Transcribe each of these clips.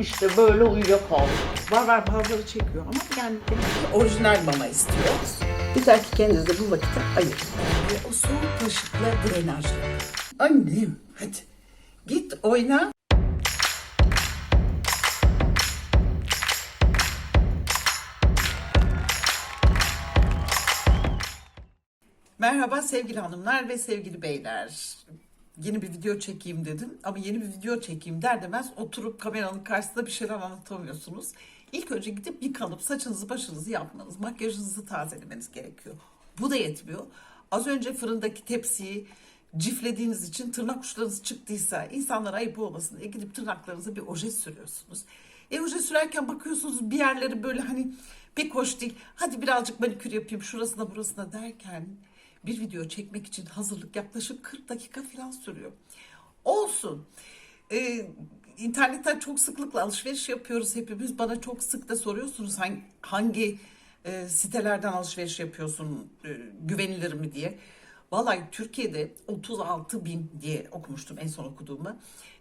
işte böyle uyuyakaldı. Var var bazıları çekiyor ama yani orijinal mama istiyoruz. Güzel ki kendinize bu vakiti ayırın. Ve o soğuk kaşıkla drenaj. Annem hadi git oyna. Merhaba sevgili hanımlar ve sevgili beyler. Yeni bir video çekeyim dedim ama yeni bir video çekeyim der demez oturup kameranın karşısında bir şeyler anlatamıyorsunuz. İlk önce gidip yıkanıp saçınızı başınızı yapmanız, makyajınızı tazelemeniz gerekiyor. Bu da yetmiyor. Az önce fırındaki tepsiyi ciflediğiniz için tırnak uçlarınız çıktıysa insanlara ayıp olmasın diye gidip tırnaklarınıza bir oje sürüyorsunuz. E oje sürerken bakıyorsunuz bir yerleri böyle hani pek hoş değil. Hadi birazcık manikür yapayım şurasına burasına derken bir video çekmek için hazırlık yaklaşık 40 dakika falan sürüyor. Olsun. Ee, internetten çok sıklıkla alışveriş yapıyoruz hepimiz. Bana çok sık da soruyorsunuz hangi, hangi e, sitelerden alışveriş yapıyorsun e, güvenilir mi diye. Vallahi Türkiye'de 36 bin diye okumuştum en son okuduğumu.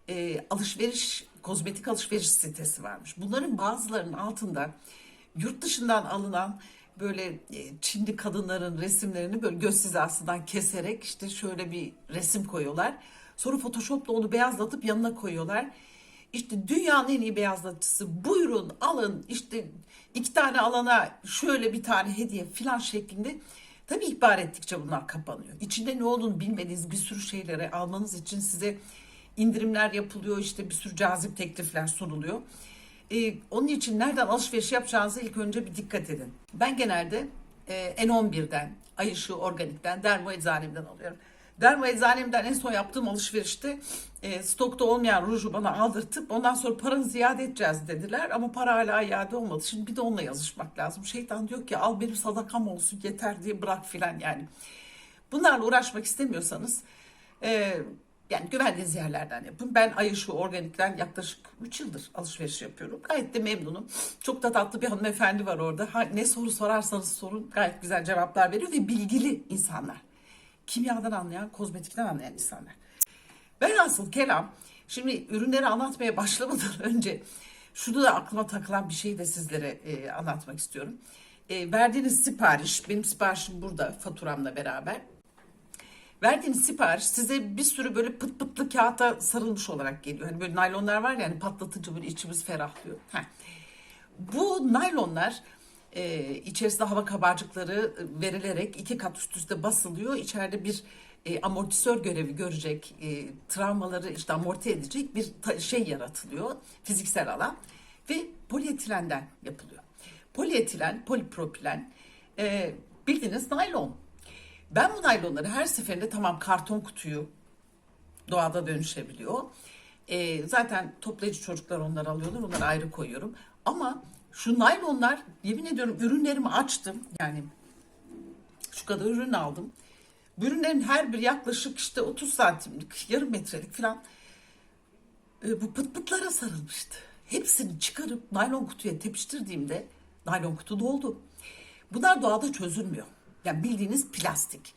E, alışveriş, kozmetik alışveriş sitesi varmış. Bunların bazılarının altında yurt dışından alınan böyle e, Çinli kadınların resimlerini böyle göz hizasından keserek işte şöyle bir resim koyuyorlar. Sonra Photoshop'la onu beyazlatıp yanına koyuyorlar. İşte dünyanın en iyi beyazlatıcısı buyurun alın işte iki tane alana şöyle bir tane hediye filan şeklinde. Tabii ihbar ettikçe bunlar kapanıyor. İçinde ne olduğunu bilmediğiniz bir sürü şeylere almanız için size indirimler yapılıyor işte bir sürü cazip teklifler sunuluyor. Ee, onun için nereden alışveriş yapacağınıza ilk önce bir dikkat edin. Ben genelde e, N11'den, Ay Işığı Organik'ten, Dermo Eczanem'den alıyorum. Dermo Eczanem'den en son yaptığım alışverişte e, stokta olmayan ruju bana aldırtıp ondan sonra paranızı iade edeceğiz dediler. Ama para hala iade olmadı. Şimdi bir de onunla yazışmak lazım. Şeytan diyor ki al benim sadakam olsun yeter diye bırak filan yani. Bunlarla uğraşmak istemiyorsanız e, yani güvendiğiniz yerlerden yapın. Ben Ay Işığı Organik'ten yaklaşık 3 yıldır alışveriş yapıyorum. Gayet de memnunum. Çok da tatlı bir hanımefendi var orada. Ha, ne soru sorarsanız sorun gayet güzel cevaplar veriyor ve bilgili insanlar. Kimyadan anlayan, kozmetikten anlayan insanlar. Ben asıl kelam, şimdi ürünleri anlatmaya başlamadan önce şunu da aklıma takılan bir şeyi de sizlere e, anlatmak istiyorum. E, verdiğiniz sipariş, benim siparişim burada faturamla beraber. Verdiğiniz sipariş size bir sürü böyle pıt pıtlı kağıta sarılmış olarak geliyor. Hani böyle naylonlar var ya hani patlatıcı böyle içimiz ferahlıyor. Heh. Bu naylonlar e, içerisinde hava kabarcıkları verilerek iki kat üst üste basılıyor. İçeride bir e, amortisör görevi görecek, e, travmaları işte amorti edecek bir şey yaratılıyor, fiziksel alan ve polietilenden yapılıyor. Polietilen, polipropilen e, bildiğiniz naylon. Ben bu naylonları her seferinde tamam karton kutuyu doğada dönüşebiliyor. Ee, zaten toplayıcı çocuklar onları alıyorlar. Onları ayrı koyuyorum. Ama şu naylonlar yemin ediyorum ürünlerimi açtım. Yani şu kadar ürün aldım. Ürünlerin her biri yaklaşık işte 30 santimlik, yarım metrelik falan e, bu pıt pıtlara sarılmıştı. Hepsini çıkarıp naylon kutuya tepiştirdiğimde naylon kutu doldu. Bunlar doğada çözülmüyor. Yani bildiğiniz plastik.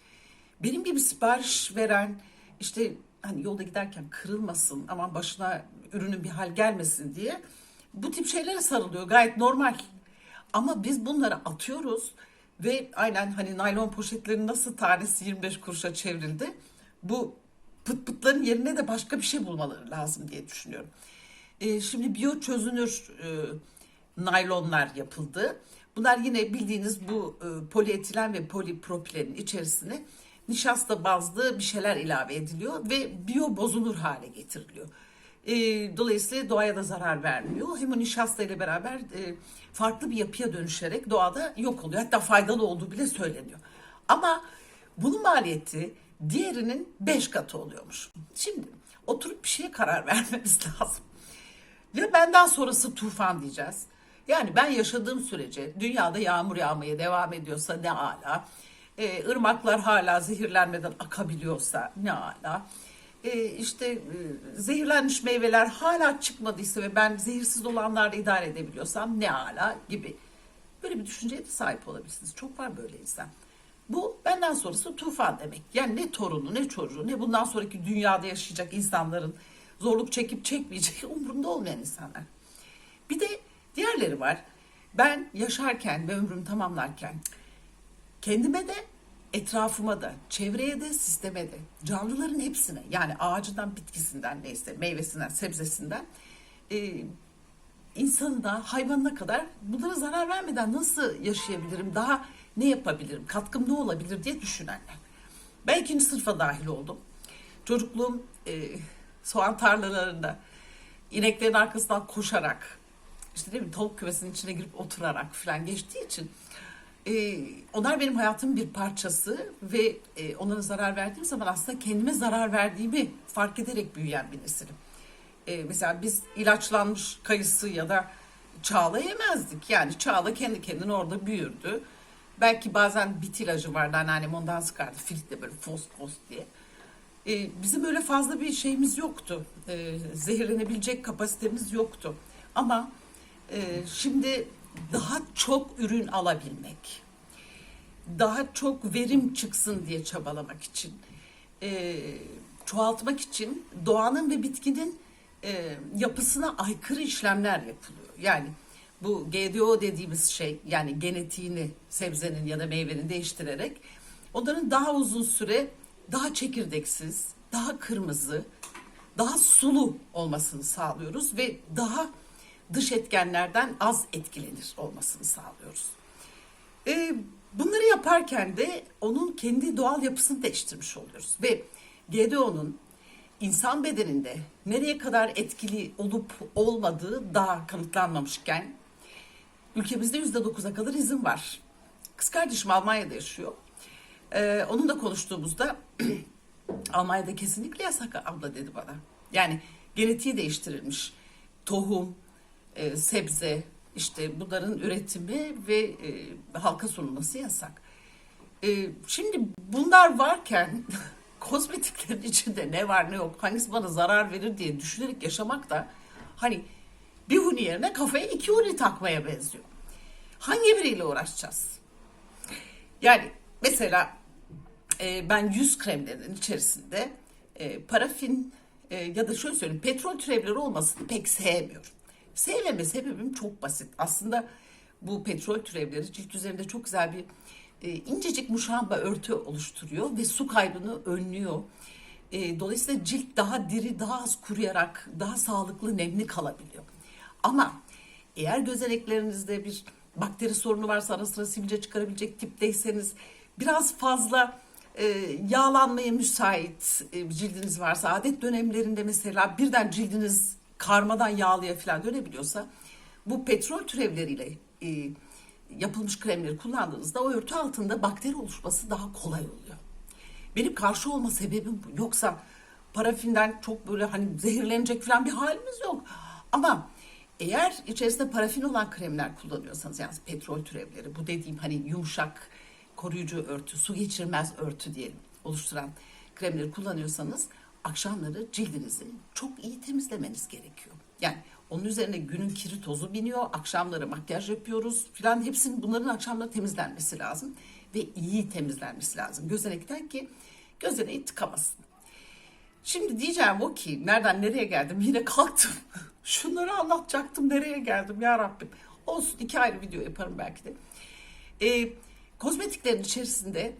Benim gibi sipariş veren işte hani yolda giderken kırılmasın aman başına ürünün bir hal gelmesin diye bu tip şeylere sarılıyor gayet normal. Ama biz bunları atıyoruz ve aynen hani naylon poşetlerin nasıl tanesi 25 kuruşa çevrildi. Bu pıt pıtların yerine de başka bir şey bulmaları lazım diye düşünüyorum. Ee, şimdi biyo çözünür e, naylonlar yapıldı. Bunlar yine bildiğiniz bu e, polietilen ve polipropilenin içerisine nişasta bazlı bir şeyler ilave ediliyor ve biyo bozulur hale getiriliyor. E, dolayısıyla doğaya da zarar vermiyor. Hem o nişasta ile beraber e, farklı bir yapıya dönüşerek doğada yok oluyor. Hatta faydalı olduğu bile söyleniyor. Ama bunun maliyeti diğerinin 5 katı oluyormuş. Şimdi oturup bir şeye karar vermemiz lazım. Ya benden sonrası tufan diyeceğiz. Yani ben yaşadığım sürece dünyada yağmur yağmaya devam ediyorsa ne ala. E, ırmaklar hala zehirlenmeden akabiliyorsa ne ala. E, işte e, zehirlenmiş meyveler hala çıkmadıysa ve ben zehirsiz olanlarla idare edebiliyorsam ne ala gibi. Böyle bir düşünceye de sahip olabilirsiniz. Çok var böyle insan. Bu benden sonrası tufan demek. Yani ne torunu ne çocuğu ne bundan sonraki dünyada yaşayacak insanların zorluk çekip çekmeyeceği umurunda olmayan insanlar. Bir de diğerleri var. Ben yaşarken ve ömrümü tamamlarken kendime de etrafıma da, çevreye de, sisteme de, canlıların hepsine yani ağacından, bitkisinden neyse, meyvesinden, sebzesinden e, insanına, hayvanına kadar bunlara zarar vermeden nasıl yaşayabilirim, daha ne yapabilirim, katkım ne olabilir diye düşünenler. Ben ikinci sınıfa dahil oldum. Çocukluğum e, soğan tarlalarında ineklerin arkasından koşarak, işte değil mi tavuk kümesinin içine girip oturarak falan geçtiği için e, onlar benim hayatımın bir parçası ve e, onlara zarar verdiğim zaman aslında kendime zarar verdiğimi fark ederek büyüyen bir nesilim. E, mesela biz ilaçlanmış kayısı ya da çağla yemezdik. Yani çağla kendi kendine orada büyürdü. Belki bazen bit ilacı vardı anneannem ondan sıkardı filitle böyle fos fos diye. E, bizim öyle fazla bir şeyimiz yoktu. E, zehirlenebilecek kapasitemiz yoktu. Ama şimdi daha çok ürün alabilmek, daha çok verim çıksın diye çabalamak için, e, çoğaltmak için doğanın ve bitkinin e, yapısına aykırı işlemler yapılıyor. Yani bu GDO dediğimiz şey yani genetiğini sebzenin ya da meyvenin değiştirerek onların daha uzun süre daha çekirdeksiz, daha kırmızı, daha sulu olmasını sağlıyoruz ve daha dış etkenlerden az etkilenir olmasını sağlıyoruz. E, bunları yaparken de onun kendi doğal yapısını değiştirmiş oluyoruz. Ve GDO'nun insan bedeninde nereye kadar etkili olup olmadığı daha kanıtlanmamışken ülkemizde %9'a kadar izin var. Kız kardeşim Almanya'da yaşıyor. Ee, onunla konuştuğumuzda Almanya'da kesinlikle yasak abla dedi bana. Yani genetiği değiştirilmiş tohum, e, sebze, işte bunların üretimi ve e, halka sunulması yasak. E, şimdi bunlar varken kozmetiklerin içinde ne var ne yok, hangisi bana zarar verir diye düşünerek yaşamak da hani bir huni yerine kafaya iki huni takmaya benziyor. Hangi biriyle uğraşacağız? Yani mesela e, ben yüz kremlerinin içerisinde e, parafin e, ya da şöyle söyleyeyim petrol türevleri olmasını pek sevmiyorum. Sevmeme sebebim çok basit. Aslında bu petrol türevleri cilt üzerinde çok güzel bir e, incecik muşamba örtü oluşturuyor ve su kaybını önlüyor. E, dolayısıyla cilt daha diri, daha az kuruyarak, daha sağlıklı, nemli kalabiliyor. Ama eğer gözeneklerinizde bir bakteri sorunu varsa ara sıra sivilce çıkarabilecek tipteyseniz biraz fazla e, yağlanmaya müsait e, cildiniz varsa adet dönemlerinde mesela birden cildiniz karmadan yağlıya falan dönebiliyorsa bu petrol türevleriyle e, yapılmış kremleri kullandığınızda o örtü altında bakteri oluşması daha kolay oluyor. Benim karşı olma sebebim bu. Yoksa parafinden çok böyle hani zehirlenecek falan bir halimiz yok. Ama eğer içerisinde parafin olan kremler kullanıyorsanız yani petrol türevleri bu dediğim hani yumuşak koruyucu örtü, su geçirmez örtü diyelim oluşturan kremleri kullanıyorsanız akşamları cildinizi çok iyi temizlemeniz gerekiyor. Yani onun üzerine günün kiri tozu biniyor, akşamları makyaj yapıyoruz filan hepsinin bunların akşamları temizlenmesi lazım ve iyi temizlenmesi lazım gözenekten ki gözeneği tıkamasın. Şimdi diyeceğim o ki nereden nereye geldim yine kalktım. Şunları anlatacaktım nereye geldim ya Rabbim. Olsun iki ayrı video yaparım belki de. Ee, kozmetiklerin içerisinde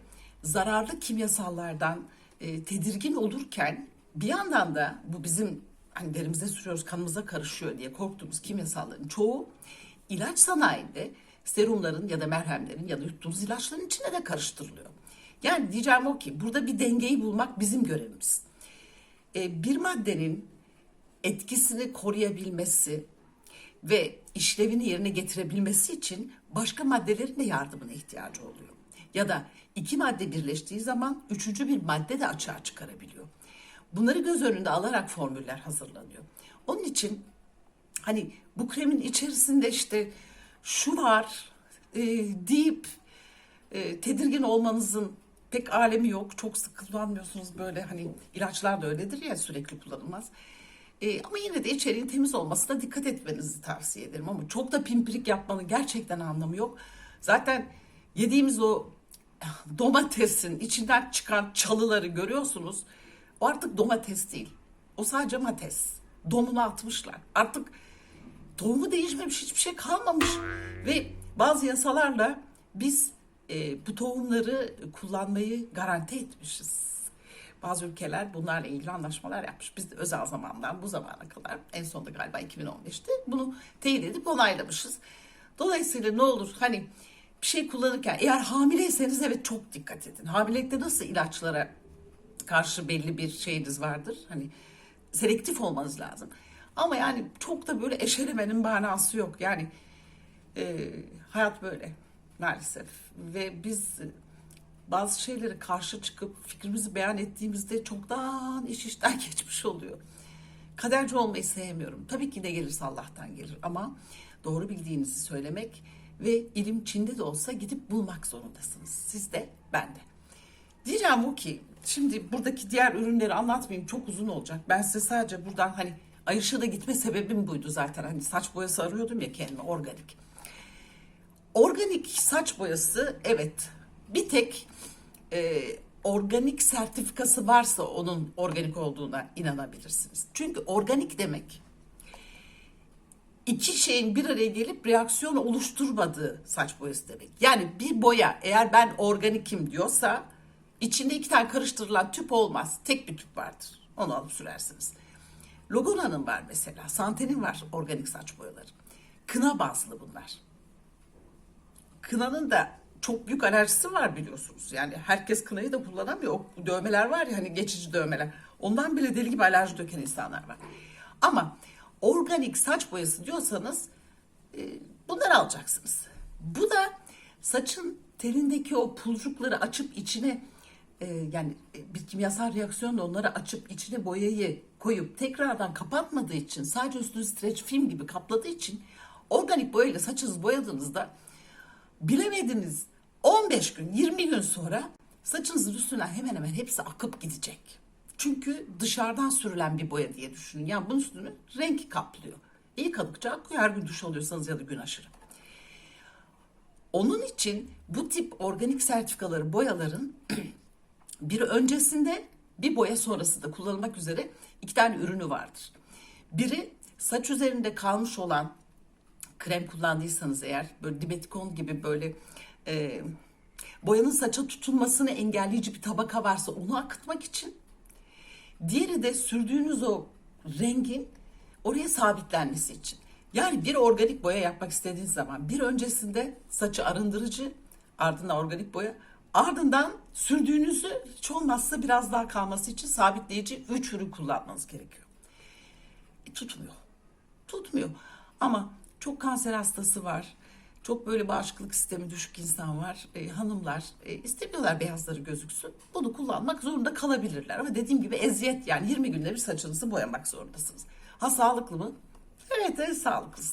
zararlı kimyasallardan e, tedirgin olurken bir yandan da bu bizim hani derimize sürüyoruz kanımıza karışıyor diye korktuğumuz kimyasalların çoğu ilaç sanayinde serumların ya da merhemlerin ya da yuttuğumuz ilaçların içine de karıştırılıyor. Yani diyeceğim o ki burada bir dengeyi bulmak bizim görevimiz. E, bir maddenin etkisini koruyabilmesi ve işlevini yerine getirebilmesi için başka maddelerin de yardımına ihtiyacı oluyor. Ya da iki madde birleştiği zaman üçüncü bir madde de açığa çıkarabiliyor. Bunları göz önünde alarak formüller hazırlanıyor. Onun için hani bu kremin içerisinde işte şu var e, deyip e, tedirgin olmanızın pek alemi yok. Çok sık kullanmıyorsunuz böyle hani ilaçlar da öyledir ya sürekli kullanılmaz. E, ama yine de içeriğin temiz olmasına dikkat etmenizi tavsiye ederim. Ama çok da pimpirik yapmanın gerçekten anlamı yok. Zaten yediğimiz o domatesin içinden çıkan çalıları görüyorsunuz. Artık domates değil. O sadece mates. Domunu atmışlar. Artık tohumu değişmemiş, hiçbir şey kalmamış. Ve bazı yasalarla biz e, bu tohumları kullanmayı garanti etmişiz. Bazı ülkeler bunlarla ilgili anlaşmalar yapmış. Biz de özel zamandan bu zamana kadar en sonunda galiba 2015'te bunu teyit edip onaylamışız. Dolayısıyla ne olur hani bir şey kullanırken eğer hamileyseniz evet çok dikkat edin. Hamilelikte nasıl ilaçlara karşı belli bir şeyiniz vardır. Hani selektif olmanız lazım. Ama yani çok da böyle eşelemenin manası yok. Yani e, hayat böyle maalesef. Ve biz e, bazı şeylere karşı çıkıp fikrimizi beyan ettiğimizde çoktan iş işten geçmiş oluyor. Kaderci olmayı sevmiyorum. Tabii ki ne gelirse Allah'tan gelir ama doğru bildiğinizi söylemek ve ilim Çin'de de olsa gidip bulmak zorundasınız. Siz de ben de. Diyeceğim o ki şimdi buradaki diğer ürünleri anlatmayayım çok uzun olacak. Ben size sadece buradan hani Ayşe'de gitme sebebim buydu zaten. Hani saç boyası arıyordum ya kendime organik. Organik saç boyası evet bir tek e, organik sertifikası varsa onun organik olduğuna inanabilirsiniz. Çünkü organik demek iki şeyin bir araya gelip reaksiyon oluşturmadığı saç boyası demek. Yani bir boya eğer ben organikim diyorsa içinde iki tane karıştırılan tüp olmaz. Tek bir tüp vardır. Onu alıp sürersiniz. Logona'nın var mesela. Santen'in var organik saç boyaları. Kına bazlı bunlar. Kınanın da çok büyük alerjisi var biliyorsunuz. Yani herkes kınayı da kullanamıyor. O dövmeler var ya hani geçici dövmeler. Ondan bile deli gibi alerji döken insanlar var. Ama organik saç boyası diyorsanız e, bunları alacaksınız. Bu da saçın telindeki o pulcukları açıp içine e, yani e, bir kimyasal reaksiyonla onları açıp içine boyayı koyup tekrardan kapatmadığı için sadece üstünü streç film gibi kapladığı için organik boyayla saçınızı boyadığınızda bilemediniz 15 gün 20 gün sonra saçınızın üstünden hemen hemen hepsi akıp gidecek. Çünkü dışarıdan sürülen bir boya diye düşünün. Yani bunun üstünü renk kaplıyor. İyi kalıkça akıyor her gün duş alıyorsanız ya da gün aşırı. Onun için bu tip organik sertifikaları boyaların bir öncesinde bir boya sonrasında kullanılmak üzere iki tane ürünü vardır. Biri saç üzerinde kalmış olan krem kullandıysanız eğer böyle dimetikon gibi böyle e, boyanın saça tutulmasını engelleyici bir tabaka varsa onu akıtmak için. Diğeri de sürdüğünüz o rengin oraya sabitlenmesi için. Yani bir organik boya yapmak istediğiniz zaman bir öncesinde saçı arındırıcı, ardından organik boya, ardından sürdüğünüzü hiç olmazsa biraz daha kalması için sabitleyici 3 ürün kullanmanız gerekiyor. E, tutmuyor. Tutmuyor. Ama çok kanser hastası var. Çok böyle bağışıklık sistemi düşük insan var. E, hanımlar e, istemiyorlar beyazları gözüksün. Bunu kullanmak zorunda kalabilirler. Ama dediğim gibi eziyet yani 20 günde bir saçınızı boyamak zorundasınız. Ha sağlıklı mı? Evet, evet sağlıklı.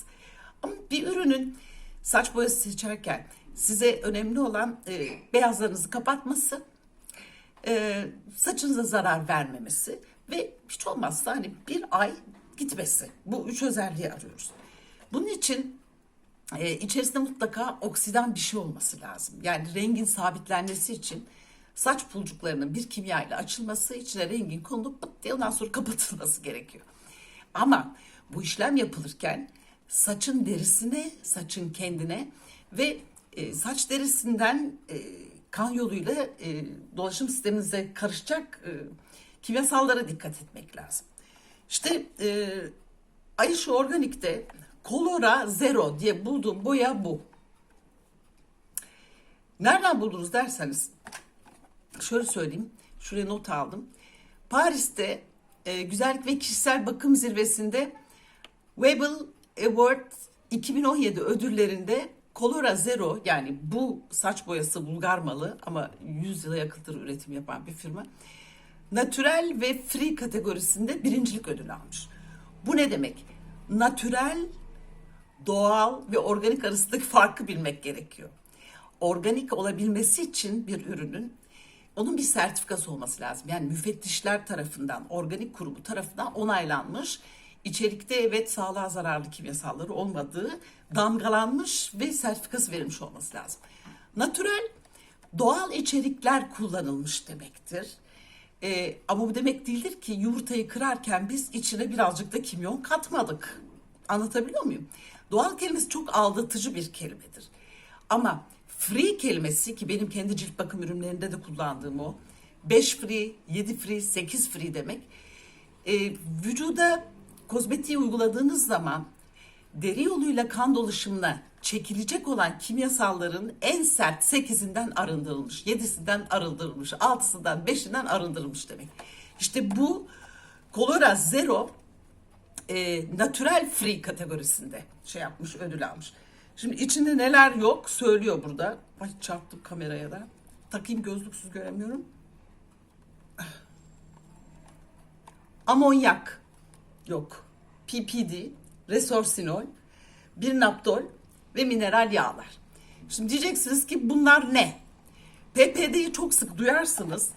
Ama bir ürünün saç boyası seçerken size önemli olan e, beyazlarınızı kapatması, e, saçınıza zarar vermemesi ve hiç olmazsa hani bir ay gitmesi. Bu üç özelliği arıyoruz. Bunun için e, içerisinde mutlaka oksidan bir şey olması lazım. Yani rengin sabitlenmesi için saç pulcuklarının bir kimya ile açılması, içine rengin konulup pıt diye ondan sonra kapatılması gerekiyor. Ama bu işlem yapılırken saçın derisine, saçın kendine ve e, saç derisinden e, kan yoluyla e, dolaşım sisteminize karışacak e, kimyasallara dikkat etmek lazım. İşte e, Ayşe Organik'te Colora Zero diye bulduğum boya bu. Nereden buldunuz derseniz şöyle söyleyeyim. Şuraya not aldım. Paris'te e, güzellik ve kişisel bakım zirvesinde Webel Award 2017 ödüllerinde Colora Zero yani bu saç boyası Bulgar malı ama 100 yıla yakındır üretim yapan bir firma. Natürel ve free kategorisinde birincilik ödülü almış. Bu ne demek? Natürel, doğal ve organik arasındaki farkı bilmek gerekiyor. Organik olabilmesi için bir ürünün onun bir sertifikası olması lazım. Yani müfettişler tarafından, organik kurumu tarafından onaylanmış, içerikte evet sağlığa zararlı kimyasalları olmadığı damgalanmış ve sertifikası verilmiş olması lazım. Natürel, doğal içerikler kullanılmış demektir. Ee, ama bu demek değildir ki yumurtayı kırarken biz içine birazcık da kimyon katmadık. Anlatabiliyor muyum? Doğal kelimesi çok aldatıcı bir kelimedir. Ama free kelimesi ki benim kendi cilt bakım ürünlerinde de kullandığım o. 5 free, 7 free, 8 free demek. E, vücuda kozmetiği uyguladığınız zaman deri yoluyla kan dolaşımına çekilecek olan kimyasalların en sert 8'inden arındırılmış, 7'sinden arındırılmış, 6'sından 5'inden arındırılmış demek. İşte bu Colora Zero e, natural free kategorisinde şey yapmış, ödül almış. Şimdi içinde neler yok söylüyor burada. Ay çarptım kameraya da. Takayım gözlüksüz göremiyorum. Amonyak yok. PPD, resorsinol, bir naptol ve mineral yağlar. Şimdi diyeceksiniz ki bunlar ne? PPD'yi çok sık duyarsınız.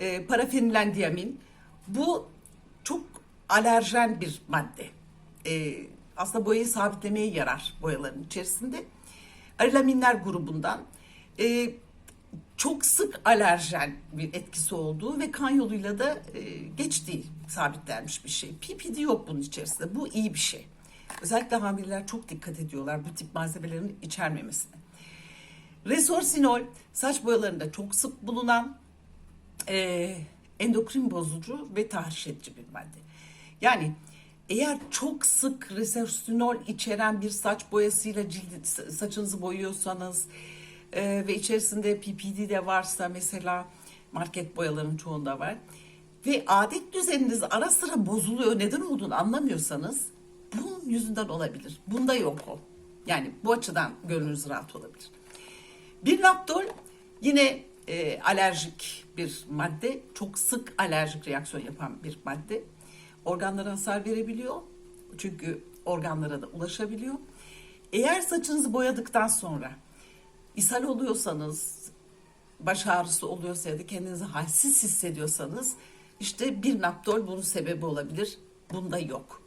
E, parafenilendiamin. Bu çok alerjen bir madde. E, aslında boyayı sabitlemeye yarar boyaların içerisinde. Arilaminler grubundan. E, çok sık alerjen bir etkisi olduğu ve kan yoluyla da e, geçtiği sabitlenmiş bir şey. PPD yok bunun içerisinde. Bu iyi bir şey. Özellikle hamileler çok dikkat ediyorlar bu tip malzemelerin içermemesine. Resorsinol saç boyalarında çok sık bulunan e, endokrin bozucu ve tahriş edici bir madde. Yani eğer çok sık resorsinol içeren bir saç boyasıyla cildi, saçınızı boyuyorsanız e, ve içerisinde PPD de varsa mesela market boyaların çoğunda var ve adet düzeniniz ara sıra bozuluyor neden olduğunu anlamıyorsanız bunun yüzünden olabilir. Bunda yok o. Yani bu açıdan gönlünüz rahat olabilir. Bir naptol yine e, alerjik bir madde. Çok sık alerjik reaksiyon yapan bir madde. Organlara hasar verebiliyor. Çünkü organlara da ulaşabiliyor. Eğer saçınızı boyadıktan sonra ishal oluyorsanız, baş ağrısı oluyorsa ya da kendinizi halsiz hissediyorsanız işte bir naptol bunun sebebi olabilir. Bunda yok.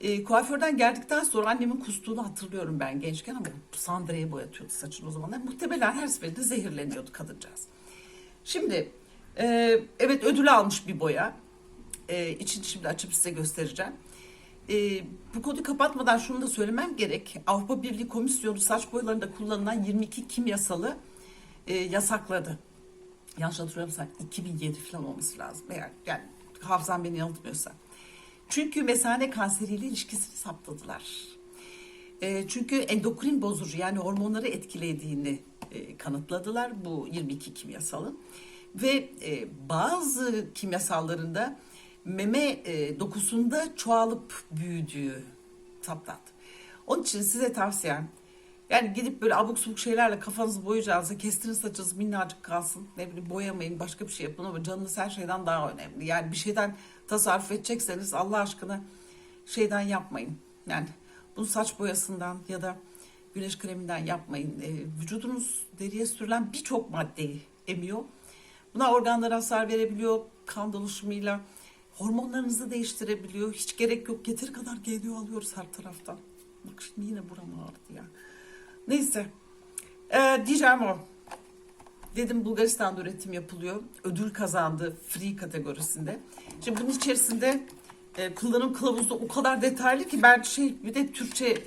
E, kuaförden geldikten sonra annemin kustuğunu hatırlıyorum ben gençken ama Sandra'ya boyatıyordu saçını o zamanlar. Muhtemelen her seferinde zehirleniyordu kadıncağız. Şimdi e, evet ödül almış bir boya. E, için şimdi açıp size göstereceğim. E, bu konuyu kapatmadan şunu da söylemem gerek. Avrupa Birliği Komisyonu saç boyalarında kullanılan 22 kimyasalı e, yasakladı. Yanlış hatırlamıyorsam 2007 falan olması lazım. Eğer yani hafızam beni yanıltmıyorsa. Çünkü mesane kanseriyle ilişkisini saptadılar. E, çünkü endokrin bozucu yani hormonları etkilediğini e, kanıtladılar bu 22 kimyasalın. Ve e, bazı kimyasallarında meme e, dokusunda çoğalıp büyüdüğü saptandı. Onun için size tavsiyem yani gidip böyle abuk subuk şeylerle kafanızı boyayacağınızda kestirin saçınız minnacık kalsın. Ne bileyim boyamayın başka bir şey yapın ama canınız her şeyden daha önemli. Yani bir şeyden tasarruf edecekseniz Allah aşkına şeyden yapmayın. Yani bunu saç boyasından ya da güneş kreminden yapmayın. E, vücudunuz deriye sürülen birçok maddeyi emiyor. Buna organlara hasar verebiliyor. Kan dolaşımıyla hormonlarınızı değiştirebiliyor. Hiç gerek yok. Yeteri kadar geliyor alıyoruz her taraftan. Bak şimdi yine buram ağrıdı ya. Neyse. Ee, diyeceğim o. Dedim Bulgaristan'da üretim yapılıyor. Ödül kazandı free kategorisinde. Şimdi bunun içerisinde e, kullanım kılavuzu o kadar detaylı ki ben şey bir de Türkçe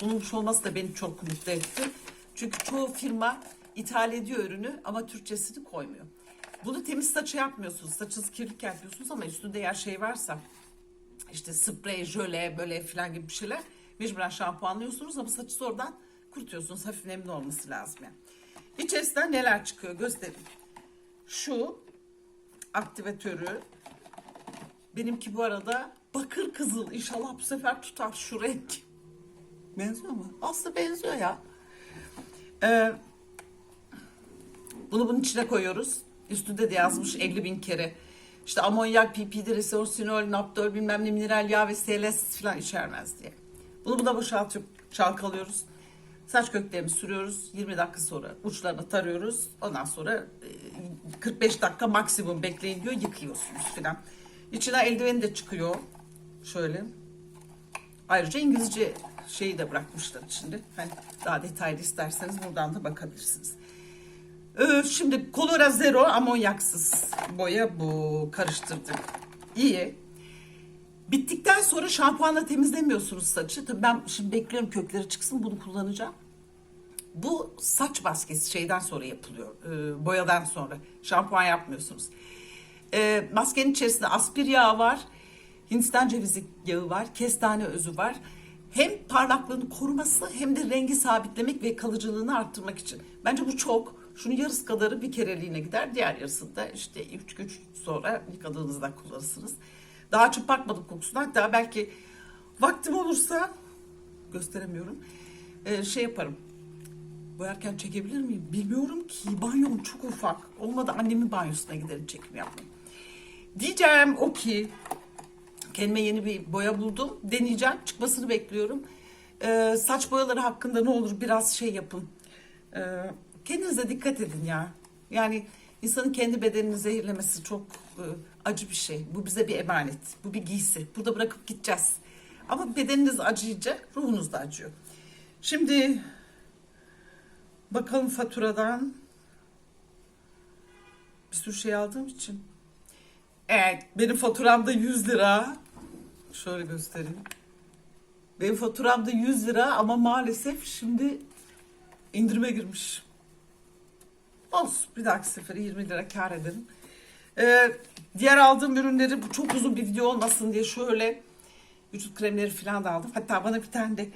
konulmuş olması da beni çok mutlu etti. Çünkü çoğu firma ithal ediyor ürünü ama Türkçesini koymuyor. Bunu temiz saça yapmıyorsunuz. Saçınız kirlilik yapıyorsunuz ama üstünde eğer şey varsa işte sprey, jöle böyle falan gibi bir şeyler mecburen şampuanlıyorsunuz ama saçı sonradan kurutuyorsunuz. Hafif nemli olması lazım yani. İçerisinden neler çıkıyor göstereyim. Şu aktivatörü benimki bu arada bakır kızıl. İnşallah bu sefer tutar şu renk. Benziyor mu? Aslında benziyor ya. Ee, bunu bunun içine koyuyoruz. Üstünde de yazmış 50 bin kere. İşte amonyak, PPD, resorsinol, naptol, bilmem ne mineral yağ ve SLS falan içermez diye. Bunu buna boşaltıp çalkalıyoruz. Saç köklerini sürüyoruz. 20 dakika sonra uçlarını tarıyoruz. Ondan sonra 45 dakika maksimum bekleyin diyor. Yıkıyorsunuz filan. İçine eldiveni de çıkıyor. Şöyle. Ayrıca İngilizce şeyi de bırakmışlar içinde. Hani daha detaylı isterseniz buradan da bakabilirsiniz. Ee, şimdi Colora Zero amonyaksız boya bu karıştırdık. İyi. Bittikten sonra şampuanla temizlemiyorsunuz saçı. Tabii ben şimdi bekliyorum kökleri çıksın bunu kullanacağım. Bu saç maskesi şeyden sonra yapılıyor. e, boyadan sonra. Şampuan yapmıyorsunuz. E, maskenin içerisinde aspir yağı var. Hindistan cevizi yağı var. Kestane özü var. Hem parlaklığını koruması hem de rengi sabitlemek ve kalıcılığını arttırmak için. Bence bu çok. Şunun yarısı kadarı bir kereliğine gider. Diğer yarısını da işte 3 gün sonra yıkadığınızda kullanırsınız. Daha çok bakmadım kokusuna. Hatta belki vaktim olursa gösteremiyorum. E, şey yaparım. Boyarken çekebilir miyim? Bilmiyorum ki. Banyom çok ufak. Olmadı annemin banyosuna giderim çekim yapmaya. Diyeceğim o ki kendime yeni bir boya buldum. Deneyeceğim. Çıkmasını bekliyorum. Ee, saç boyaları hakkında ne olur biraz şey yapın. Ee, kendinize dikkat edin ya. Yani insanın kendi bedenini zehirlemesi çok e, acı bir şey. Bu bize bir emanet. Bu bir giysi. Burada bırakıp gideceğiz. Ama bedeniniz acıyacak, ruhunuz da acıyor. Şimdi Bakalım faturadan. Bir sürü şey aldığım için. Evet, benim faturamda 100 lira. Şöyle göstereyim. Benim faturamda 100 lira ama maalesef şimdi indirime girmiş. Olsun, bir dahaki sefere 20 lira kar ederim. Ee, diğer aldığım ürünleri bu çok uzun bir video olmasın diye şöyle vücut kremleri falan da aldım. Hatta bana bir tane de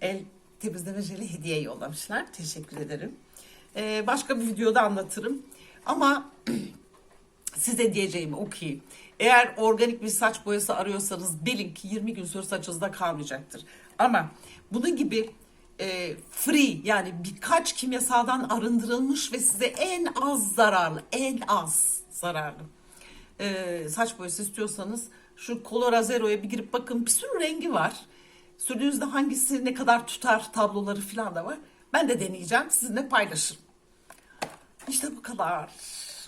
el temizleme jeli hediye yollamışlar. Teşekkür ederim. Ee, başka bir videoda anlatırım. Ama size diyeceğimi okuyayım. Eğer organik bir saç boyası arıyorsanız bilin ki 20 gün sonra saçınızda kalmayacaktır. Ama bunun gibi e, free yani birkaç kimyasaldan arındırılmış ve size en az zararlı, en az zararlı e, saç boyası istiyorsanız şu Colora Zero'ya bir girip bakın bir sürü rengi var. Sürdüğünüzde hangisi ne kadar tutar tabloları falan da var. Ben de deneyeceğim sizinle paylaşırım. İşte bu kadar.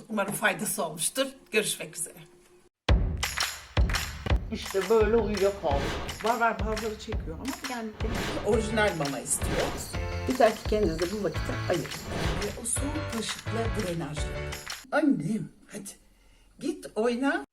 Umarım faydası olmuştur. Görüşmek üzere. İşte böyle uyuyakaldım. Var var bazıları çekiyor ama yani orijinal mama istiyoruz. Güzel ki kendinize bu vakiti ayırın. Ve o soğuk kaşıkla drenajla. Annem hadi git oyna